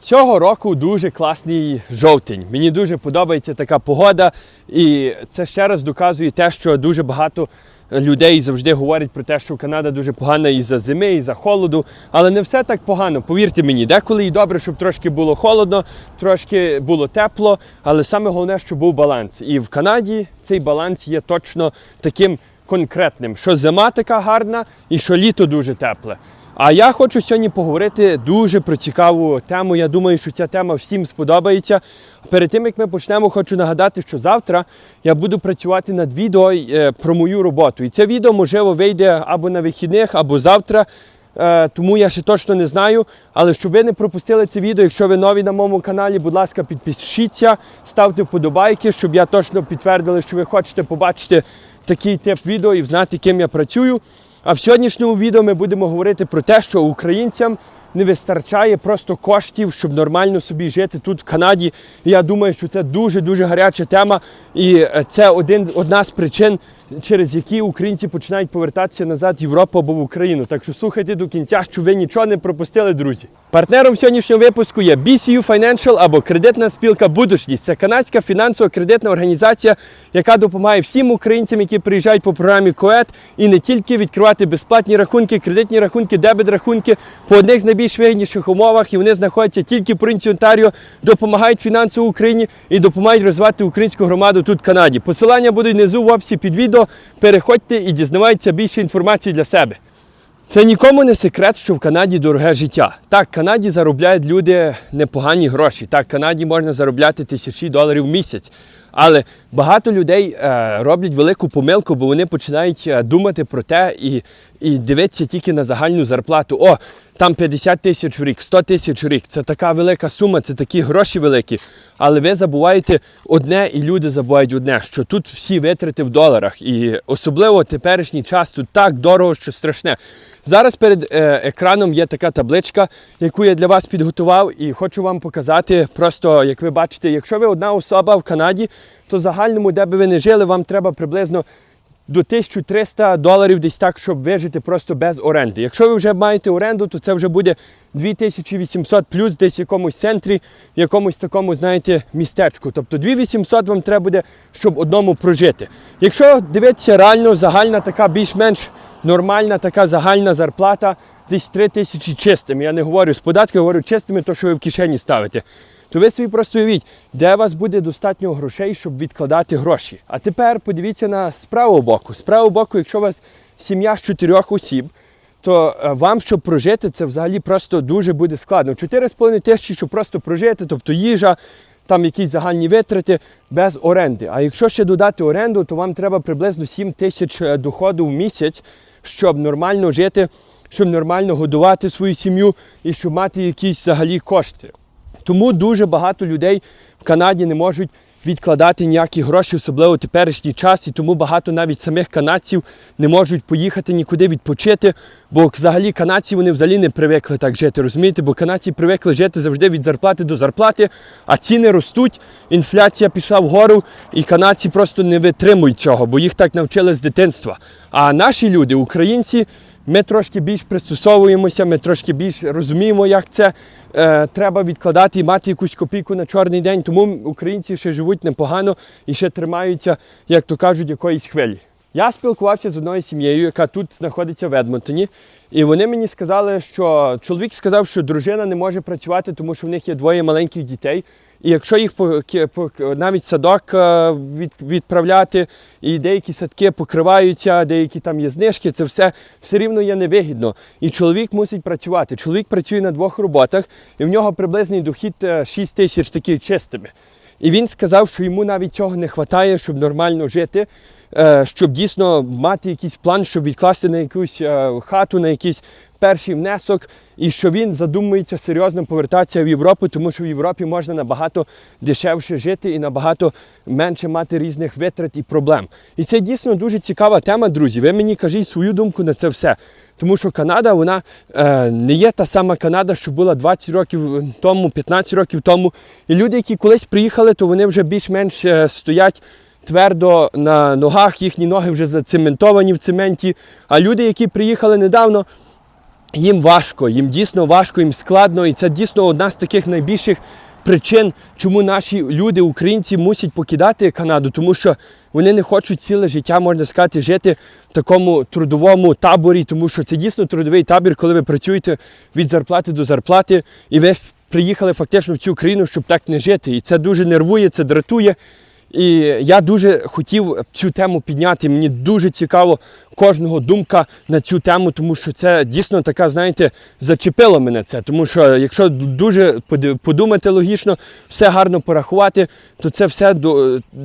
Цього року дуже класний жовтень. Мені дуже подобається така погода, і це ще раз доказує те, що дуже багато людей завжди говорять про те, що Канада дуже погана і за зими, і за холоду. Але не все так погано. Повірте мені, деколи і добре, щоб трошки було холодно, трошки було тепло, але саме головне, щоб був баланс. І в Канаді цей баланс є точно таким конкретним, що зима така гарна і що літо дуже тепле. А я хочу сьогодні поговорити дуже про цікаву тему. Я думаю, що ця тема всім сподобається. Перед тим як ми почнемо, хочу нагадати, що завтра я буду працювати над відео е, про мою роботу. І це відео можливо вийде або на вихідних, або завтра. Е, Тому я ще точно не знаю. Але щоб ви не пропустили це відео, якщо ви нові на моєму каналі, будь ласка, підпишіться, ставте вподобайки, щоб я точно підтвердили, що ви хочете побачити такий тип відео і знати, ким я працюю. А в сьогоднішньому відео ми будемо говорити про те, що українцям не вистачає просто коштів, щоб нормально собі жити тут в Канаді. Я думаю, що це дуже-дуже гаряча тема, і е, це один, одна з причин, через які українці починають повертатися назад в Європу або в Україну. Так що слухайте до кінця, щоб ви нічого не пропустили, друзі. Партнером сьогоднішнього випуску є BCU Financial або кредитна спілка Будучність. Це канадська фінансова кредитна організація, яка допомагає всім українцям, які приїжджають по програмі КОЕД, і не тільки відкривати безплатні рахунки, кредитні рахунки, дебет рахунки по одних з найбільш вигідніших умовах. І вони знаходяться тільки в провінції Онтаріо, допомагають фінансово Україні і допомагають розвивати українську громаду тут в Канаді. Посилання будуть внизу в описі під відео. Переходьте і дізнавайтеся більше інформації для себе. Це нікому не секрет, що в Канаді дороге життя. Так, в Канаді заробляють люди непогані гроші. Так, в Канаді можна заробляти тисячі доларів в місяць. Але багато людей е, роблять велику помилку, бо вони починають е, думати про те і, і дивитися тільки на загальну зарплату. О, там 50 тисяч в рік, 100 тисяч в рік. Це така велика сума, це такі гроші великі. Але ви забуваєте одне, і люди забувають одне, що тут всі витрати в доларах. І особливо теперішній час тут так дорого, що страшне. Зараз перед е, екраном є така табличка, яку я для вас підготував, і хочу вам показати. Просто, як ви бачите, якщо ви одна особа в Канаді, то загальному, де би ви не жили, вам треба приблизно до 1300 доларів десь так, щоб вижити просто без оренди. Якщо ви вже маєте оренду, то це вже буде 2800 плюс десь в якомусь центрі, в якомусь такому, знаєте, містечку. Тобто 2800 вам треба буде, щоб одному прожити. Якщо дивитися реально, загальна така більш-менш нормальна така загальна зарплата, десь 3 тисячі чистими. Я не говорю з податки, говорю чистими, то що ви в кишені ставите то ви собі просто уявіть, де у вас буде достатньо грошей, щоб відкладати гроші. А тепер подивіться на з правого боку. З правого боку, якщо у вас сім'я з чотирьох осіб, то е, вам, щоб прожити, це взагалі просто дуже буде складно. 4,5 тисячі, щоб просто прожити, тобто їжа, там якісь загальні витрати без оренди. А якщо ще додати оренду, то вам треба приблизно 7 тисяч е, доходу в місяць, щоб нормально жити, щоб нормально годувати свою сім'ю і щоб мати якісь взагалі кошти. Тому дуже багато людей в Канаді не можуть відкладати ніякі гроші, особливо в теперішній час, і тому багато навіть самих канадців не можуть поїхати нікуди відпочити, бо взагалі канадці вони взагалі не привикли так жити, розумієте? Бо канадці привикли жити завжди від зарплати до зарплати, а ціни ростуть, інфляція пішла вгору, і канадці просто не витримують цього, бо їх так навчили з дитинства. А наші люди, українці, ми трошки більш пристосовуємося, ми трошки більш розуміємо, як це е, треба відкладати і мати якусь копійку на чорний день. Тому українці ще живуть непогано і ще тримаються, як то кажуть, якоїсь хвилі. Я спілкувався з одною сім'єю, яка тут знаходиться в Едмонтоні, і вони мені сказали, що чоловік сказав, що дружина не може працювати, тому що в них є двоє маленьких дітей. І якщо їх навіть садок е, відправляти, і деякі садки покриваються, деякі там є знижки, це все все рівно є невигідно. І чоловік мусить працювати. Чоловік працює на двох роботах, і в нього приблизний дохід е, 6 тисяч таких чистими. І він сказав, що йому навіть цього не вистачає, щоб нормально жити, е, щоб дійсно мати якийсь план, щоб відкласти на якусь е, хату, на якийсь перший внесок, і що він задумується серйозно повертатися в Європу, тому що в Європі можна набагато дешевше жити і набагато менше мати різних витрат і проблем. І це дійсно дуже цікава тема, друзі. Ви мені кажіть свою думку на це все. Тому що Канада, вона е, не є та сама Канада, що була 20 років тому, 15 років тому. І люди, які колись приїхали, то вони вже більш-менш е, стоять твердо на ногах, їхні ноги вже зацементовані в цементі. А люди, які приїхали недавно, їм важко, їм дійсно важко, їм складно, і це дійсно одна з таких найбільших причин, чому наші люди, українці, мусять покидати Канаду, тому що вони не хочуть ціле життя, можна сказати, жити в такому трудовому таборі, тому що це дійсно трудовий табір, коли ви працюєте від зарплати до зарплати, і ви приїхали фактично в цю країну, щоб так не жити. І це дуже нервує, це дратує. І я дуже хотів цю тему підняти. Мені дуже цікаво кожного думка на цю тему, тому що це дійсно така, знаєте, зачепило мене це. Тому що якщо дуже подумати логічно, все гарно порахувати, то це все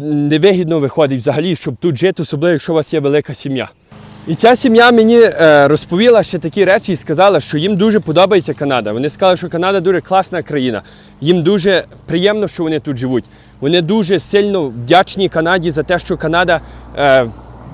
невигідно виходить взагалі, щоб тут жити, особливо якщо у вас є велика сім'я. І ця сім'я мені е, розповіла ще такі речі і сказала, що їм дуже подобається Канада. Вони сказали, що Канада дуже класна країна. Їм дуже приємно, що вони тут живуть. Вони дуже сильно вдячні Канаді за те, що Канада е,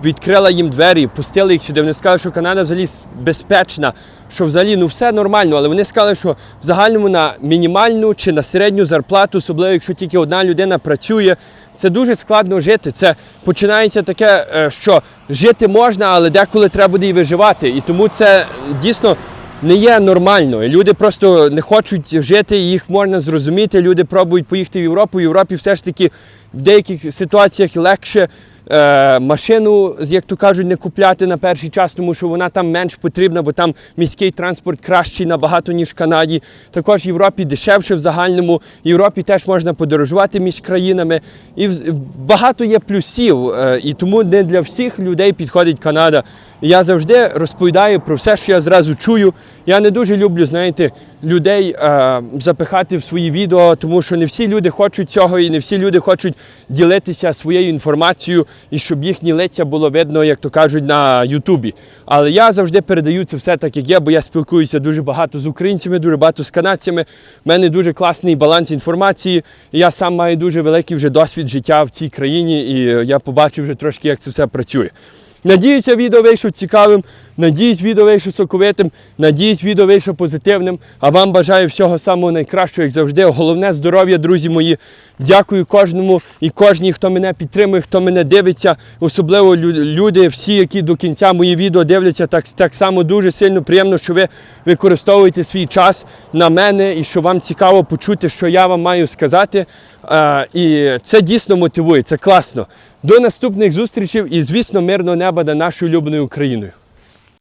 відкрила їм двері, пустила їх сюди. Вони сказали, що Канада взагалі безпечна, що взагалі ну все нормально, але вони сказали, що в загальному на мінімальну чи на середню зарплату, особливо якщо тільки одна людина працює, це дуже складно жити. Це починається таке, е, що жити можна, але деколи треба буде і виживати. І тому це дійсно не є нормально. Люди просто не хочуть жити, їх можна зрозуміти. Люди пробують поїхати в Європу. В Європі все ж таки в деяких ситуаціях легше. Е, Машину, як то кажуть, не купляти на перший час, тому що вона там менш потрібна, бо там міський транспорт кращий набагато, ніж в Канаді. Також в Європі дешевше в загальному. В Європі теж можна подорожувати між країнами. І багато є плюсів, е, і тому не для всіх людей підходить Канада. Я завжди розповідаю про все, що я зразу чую. Я не дуже люблю, знаєте, людей е, запихати в свої відео, тому що не всі люди хочуть цього, і не всі люди хочуть ділитися своєю інформацією, і щоб їхні лиця було видно, як то кажуть, на Ютубі. Але я завжди передаю це все так, як є, бо я спілкуюся дуже багато з українцями, дуже багато з канадцями. У мене дуже класний баланс інформації. І я сам маю дуже великий вже досвід життя в цій країні, і я побачив вже трошки, як це все працює. Надіюся, відео вийшло цікавим. Надіюсь, відео вийшло соковитим. Надіюсь, відео вийшло позитивним. А вам бажаю всього самого найкращого, як завжди. Головне здоров'я, друзі мої. Дякую кожному і кожній, хто мене підтримує, хто мене дивиться. Особливо люди, всі, які до кінця мої відео дивляться, так, так само дуже сильно приємно, що ви використовуєте свій час на мене і що вам цікаво почути, що я вам маю сказати. Е, і це дійсно мотивує, це класно. До наступних зустрічей і, звісно, мирного неба над нашою улюбленою Україною.